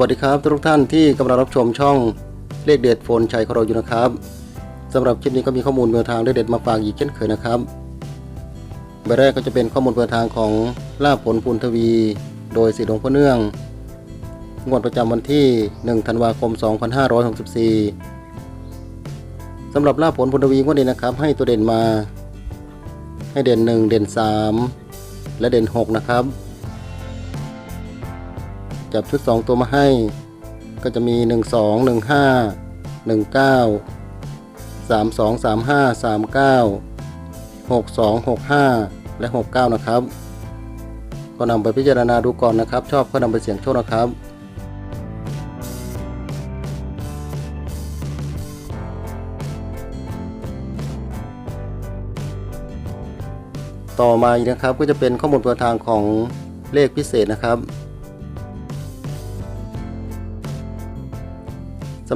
วัสดีครับทุกท่านที่กำลังรับชมช่องเลขเด็ดโฟนชัยของเราอยู่นะครับสำหรับคลิปนี้ก็มีข้อมูลเบอร์ทางเลขเด็ดมาฝากอีกเช่นเคยนะครับใบแรกก็จะเป็นข้อมูลเบอร์ทางของลาภผลพูนทวี โดยสีหลวงพ่อเนื่องงวดประจำวันที่ 1 ธันวาคม 2564สำหรับลาภผลพูนทวีงวดนี้นะครับ ให้ตัวเด่นมา ให้เด่น 1 เด่น 3 และเด่น 6 นะครับ จับชุด 2 ตัวมาให้ ก็จะมี 1 2 1 5 1 9 3 2 3 5 3 9 6 2 6 5 และ 6 9 นะครับ ก็นำไปพิจารณาดูก่อนนะครับ ชอบก็นำไปเสี่ยงโชคนะครับต่อมาอีกนะครับก็จะเป็นข้อมูลประทางของเลขพิเศษนะครับ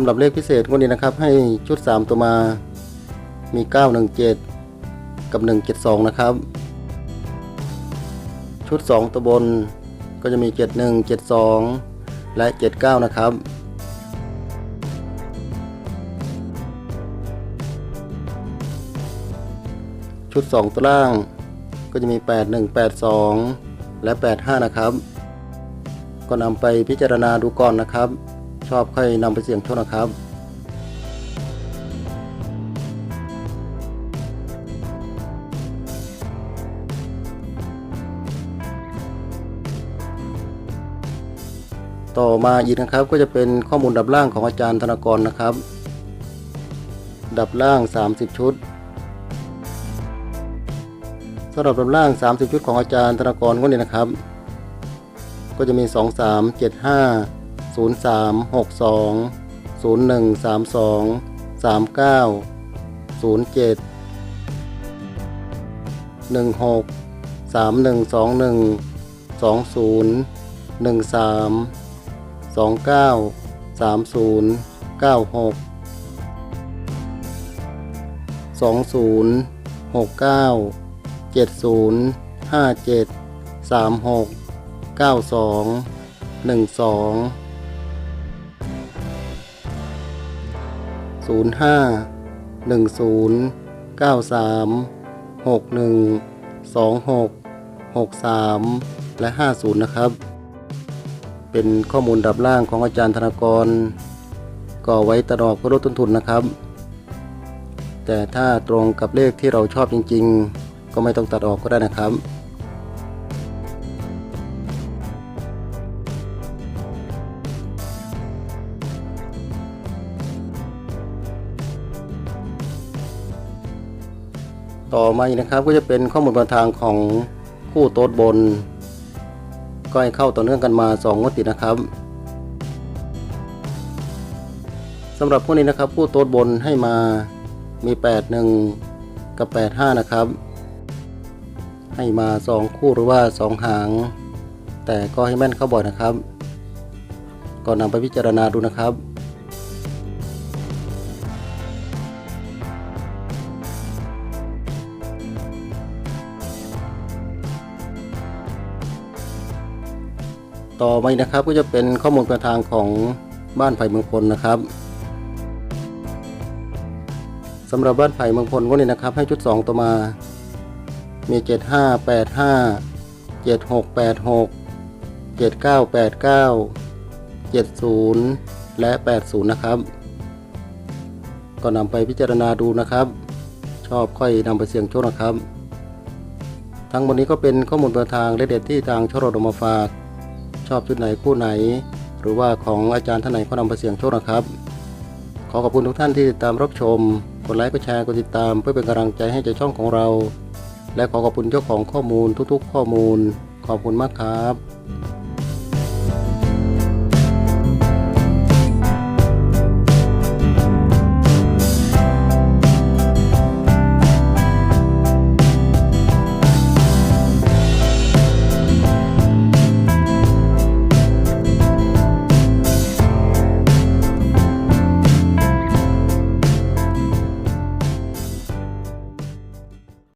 ำหรับเลขพิเศษงวดนี้นะครับ ให้ชุด 3 ตัวมา มี 917 กับ 172 นะครับ ชุด 2 ตัวบนก็จะมี 71 72 และ 79 นะครับ ชุด 2 ตัวล่างก็จะมี 81 82 และ 85 นะครับ ก็นำไปพิจารณาดูก่อนนะครับ ชอบค่อยนำไปเสี่ยงโชคนะครับต่อมาอีกนะครับก็จะเป็นข้อมูลดับล่างของอาจารย์ธนกรนะครับ ดับล่าง 30 ชุดสำหรับดับล่าง 30 ชุดของอาจารย์ธนกรก็เนี่ยนะครับ ก็จะมี 2 3 7 5 0 3 6 2 0 1 3 2 3 9 0 7 1 6 3 1 2 1 6 1 2 6 6 3 และ 50 นะครับ เป็นข้อมูลดับล่างของอาจารย์ธนากร ก่อไว้ตลอดเพื่อลดต้นทุนนะครับ แต่ถ้าตรงกับเลขที่เราชอบจริง ๆ ก็ไม่ต้องตัดออกก็ได้นะครับ ต่อมาอีกนะครับก็จะเป็นข้อมูลประทางของคู่โต๊ดบน ก็ให้เข้าต่อเนื่องกันมา 2 งวดติดนะครับสำหรับพวกนี้นะครับคู่โต๊ดบนให้มามี 8 1 กับ 8 5 นะครับ ให้มา 2 คู่หรือว่า 2 หาง แต่ก็ให้แม่นเข้าบ่อยนะครับก็นำไปพิจารณาดูนะครับ ต่อไปนะครับ ก็จะเป็นข้อมูลประทางของบ้านไผ่เมืองพลนะครับสำหรับบ้านไผ่เมืองพลก็นี่นะครับ ให้ชุด 2ตัวมา มี 75 85 76 86 79 89 70 และ 80 นะครับ ก็นำไปพิจารณาดูนะครับ ชอบค่อยนำไปเสี่ยงโชคนะครับ ทั้งหมดนี้ก็เป็นข้อมูลประทางและเด็ดที่ทางชโรดมาฝาก ชอบชุดไหนคู่ไหน หรือว่าของอาจารย์ท่านไหนก็นำไปเสี่ยงโชคนะครับ ขอขอบคุณทุกท่านที่ติดตามรับชม กดไลค์กดแชร์กดติดตาม เพื่อเป็นกำลังใจให้ใจช่องของเรา และขอขอบคุณเจ้าของข้อมูลทุกๆ ข้อมูล ขอบคุณมากครับ